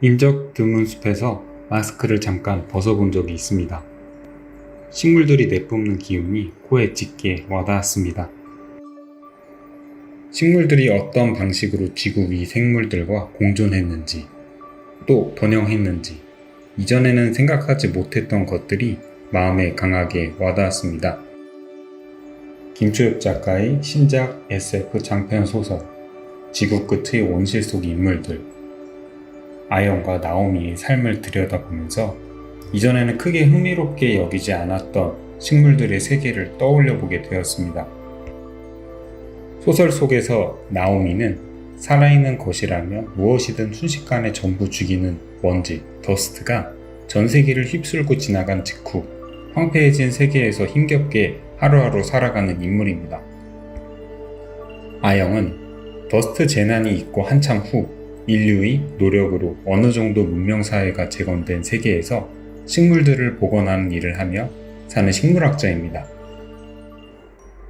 인적 드문 숲에서 마스크를 잠깐 벗어본 적이 있습니다. 식물들이 내뿜는 기운이 코에 짙게 와닿았습니다. 식물들이 어떤 방식으로 지구 위 생물들과 공존했는지, 또 번영했는지, 이전에는 생각하지 못했던 것들이 마음에 강하게 와닿았습니다. 김초엽 작가의 신작 SF 장편 소설, 지구 끝의 온실 속 인물들, 아영과 나오미의 삶을 들여다보면서 이전에는 크게 흥미롭게 여기지 않았던 식물들의 세계를 떠올려 보게 되었습니다. 소설 속에서 나오미는 살아있는 것이라면 무엇이든 순식간에 전부 죽이는 먼지, 더스트가 전 세계를 휩쓸고 지나간 직후 황폐해진 세계에서 힘겹게 하루하루 살아가는 인물입니다. 아영은 더스트 재난이 있고 한참 후 인류의 노력으로 어느 정도 문명사회가 재건된 세계에서 식물들을 복원하는 일을 하며 사는 식물학자입니다.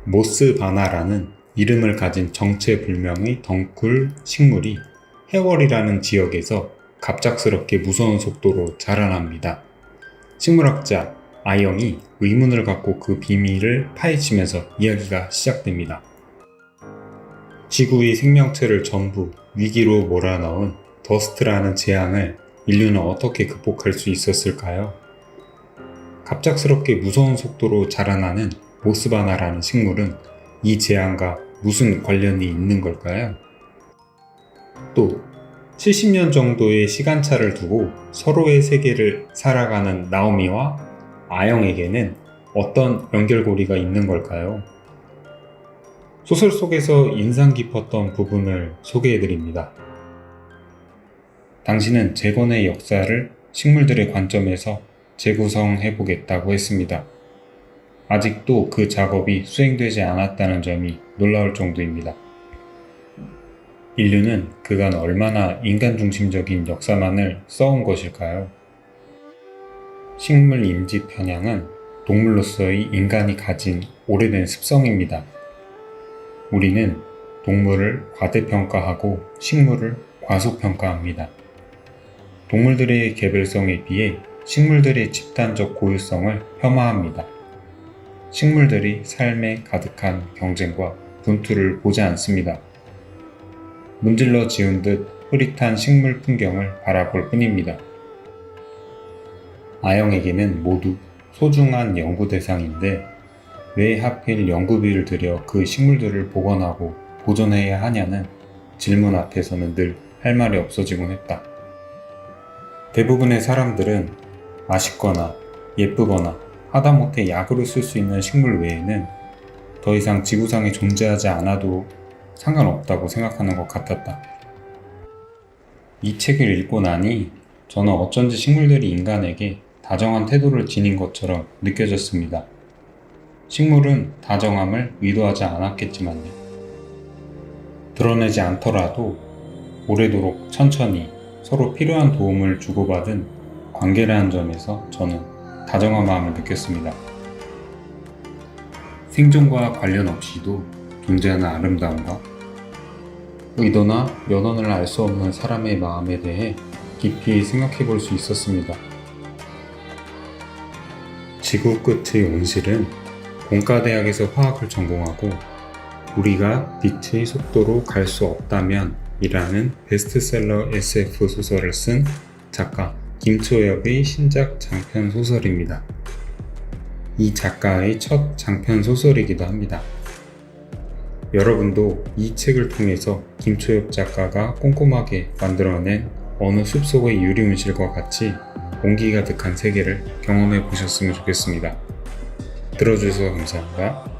모스 바나라는 이름을 가진 정체불명의 덩굴 식물이 해월이라는 지역에서 갑작스럽게 무서운 속도로 자라납니다. 식물학자 아영이 의문을 갖고 그 비밀을 파헤치면서 이야기가 시작됩니다. 지구의 생명체를 전부 위기로 몰아넣은 더스트라는 재앙을 인류는 어떻게 극복할 수 있었을까요? 갑작스럽게 무서운 속도로 자라나는 모스바나라는 식물은 이 재앙과 무슨 관련이 있는 걸까요? 또 70년 정도의 시간차를 두고 서로의 세계를 살아가는 나오미와 아영에게는 어떤 연결고리가 있는 걸까요? 소설 속에서 인상 깊었던 부분을 소개해 드립니다. 당신은 재건의 역사를 식물들의 관점에서 재구성해 보겠다고 했습니다. 아직도 그 작업이 수행되지 않았다는 점이 놀라울 정도입니다. 인류는 그간 얼마나 인간 중심적인 역사만을 써온 것일까요? 식물 인지 편향은 동물로서의 인간이 가진 오래된 습성입니다. 우리는 동물을 과대평가하고 식물을 과소평가합니다. 동물들의 개별성에 비해 식물들의 집단적 고유성을 폄하합니다. 식물들이 삶에 가득한 경쟁과 분투를 보지 않습니다. 문질러 지은 듯 흐릿한 식물 풍경을 바라볼 뿐입니다. 아영에게는 모두 소중한 연구 대상인데 왜 하필 연구비를 들여 그 식물들을 복원하고 보존해야 하냐는 질문 앞에서는 늘 할 말이 없어지곤 했다. 대부분의 사람들은 맛있거나 예쁘거나 하다못해 약으로 쓸 수 있는 식물 외에는 더 이상 지구상에 존재하지 않아도 상관없다고 생각하는 것 같았다. 이 책을 읽고 나니 저는 어쩐지 식물들이 인간에게 다정한 태도를 지닌 것처럼 느껴졌습니다. 식물은 다정함을 의도하지 않았겠지만요. 드러내지 않더라도 오래도록 천천히 서로 필요한 도움을 주고받은 관계라는 점에서 저는 다정한 마음을 느꼈습니다. 생존과 관련 없이도 존재하는 아름다움과 의도나 연원을 알 수 없는 사람의 마음에 대해 깊이 생각해 볼 수 있었습니다. 지구 끝의 온실은 공과대학에서 화학을 전공하고 우리가 빛의 속도로 갈 수 없다면 이라는 베스트셀러 SF 소설을 쓴 작가 김초엽의 신작 장편 소설입니다. 이 작가의 첫 장편 소설이기도 합니다. 여러분도 이 책을 통해서 김초엽 작가가 꼼꼼하게 만들어낸 어느 숲속의 유리온실과 같이 온기 가득한 세계를 경험해 보셨으면 좋겠습니다. 들어주셔서 감사합니다.